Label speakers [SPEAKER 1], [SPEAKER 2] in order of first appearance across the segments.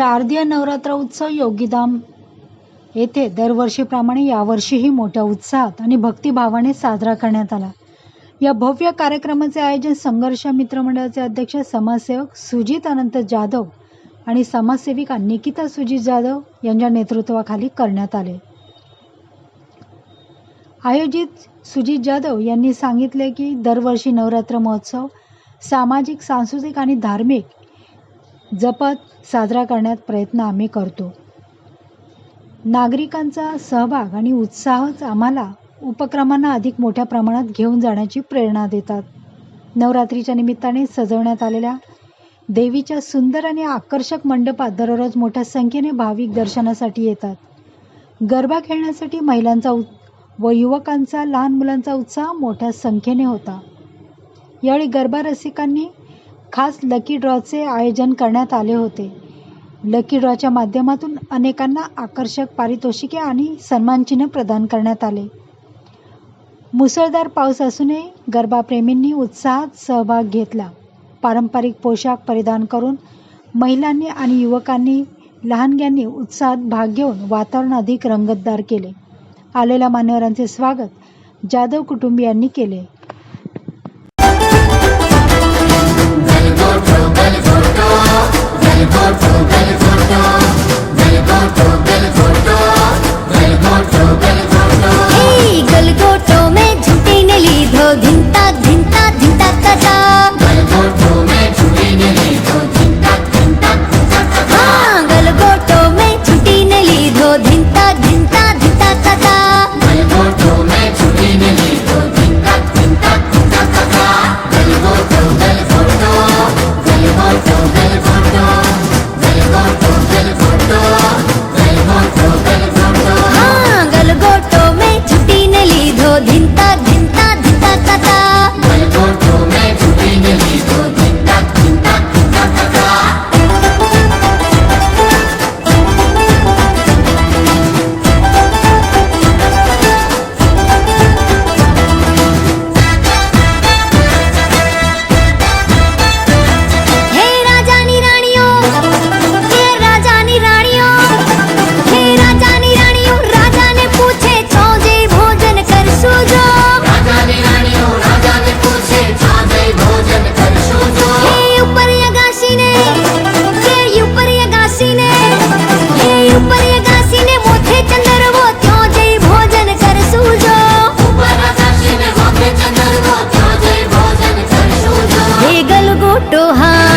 [SPEAKER 1] शारदीय नवरात्र उत्सव योगीधाम येथे दरवर्षीप्रमाणे यावर्षीही मोठ्या उत्साहात आणि भक्तिभावाने साजरा करण्यात आला. या भव्य कार्यक्रमाचे आयोजन संघर्ष मित्र मंडळाचे अध्यक्ष समाजसेवक सुजित अनंत जाधव आणि समाजसेविका निकिता सुजित जाधव यांच्या नेतृत्वाखाली करण्यात आले. आयोजित सुजित जाधव यांनी सांगितले की दरवर्षी नवरात्र महोत्सव सामाजिक सांस्कृतिक आणि धार्मिक जपत साजरा करण्यात प्रयत्न आम्ही करतो. नागरिकांचा सहभाग आणि उत्साहच आम्हाला उपक्रमांना अधिक मोठ्या प्रमाणात घेऊन जाण्याची प्रेरणा देतात. नवरात्रीच्या निमित्ताने सजवण्यात आलेल्या देवीच्या सुंदर आणि आकर्षक मंडपात दररोज मोठ्या संख्येने भाविक दर्शनासाठी येतात. गरबा खेळण्यासाठी महिलांचा उत् व युवकांचा लहान मुलांचा उत्साह मोठ्या संख्येने होता. यावेळी गरबा रसिकांनी खास लकी ड्रॉचे आयोजन करण्यात आले होते. लकी ड्रॉच्या माध्यमातून अनेकांना आकर्षक पारितोषिके आणि सन्मानचिन्ह प्रदान करण्यात आले. मुसळधार पाऊस असूनही गरबाप्रेमींनी उत्साहात सहभाग घेतला. पारंपरिक पोशाख परिधान करून महिलांनी आणि युवकांनी लहानग्यांनी उत्साहात भाग घेऊन वातावरण अधिक रंगतदार केले. आलेल्या मान्यवरांचे स्वागत जाधव कुटुंबियांनी केले.
[SPEAKER 2] हे శోధింత সোহা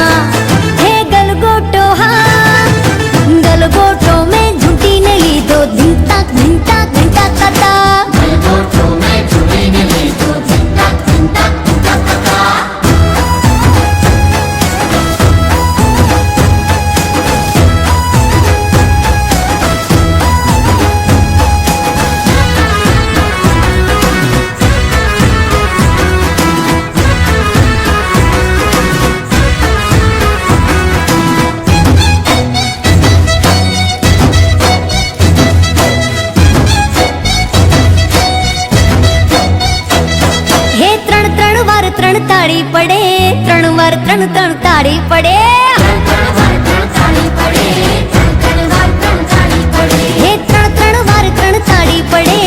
[SPEAKER 2] ત્રણ તાળી પડે, ત્રણ વાર ત્રણ ત્રણ તાળી પડે. હે, ત્રણ ત્રણ વાર ત્રણ તાળી પડે.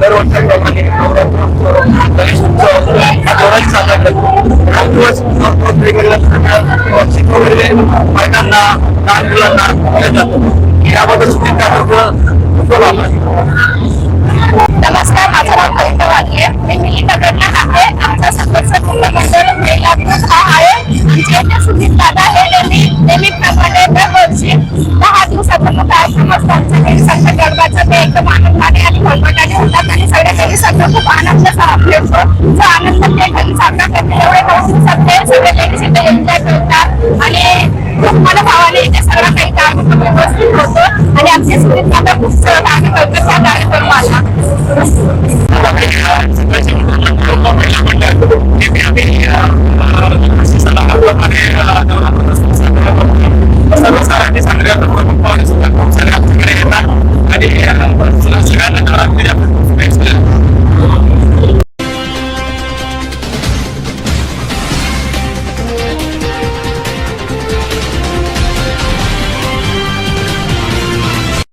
[SPEAKER 3] मंडळ दरवर्षी साजरा करतो. आठ दिवस वेगवेगळ्या शिकवलेले महिलांना लहान मुलांना देतात याबद्दल सुद्धा त्याबद्दल खूप
[SPEAKER 4] नमस्कार माझं नाव कविता वाघे मी मिलिता गडला आहे. आमचा संघर्ष कुंभ मंडळ महिला हा आहे. आमचे इथे सुधीर दादा हे नेहमी नेहमीप्रमाणे दरवर्षी दहा दिवसाचा कार्यक्रम असतो. आमच्या ते एकदम आनंद आणि भरभराटाने होतात आणि सगळ्या सगळं खूप आनंद सा- भेटतो जो आनंद ते घरी साजरा करते एवढे नऊ सगळे लेडीज इथे एन्जॉय करतात. आणि खूप मला भावाने इथे सगळं काही व्यवस्थित होतो. आणि आमचे सुधीर दादा खूप सहकार्य करतात त्या कार्यक्रमाला.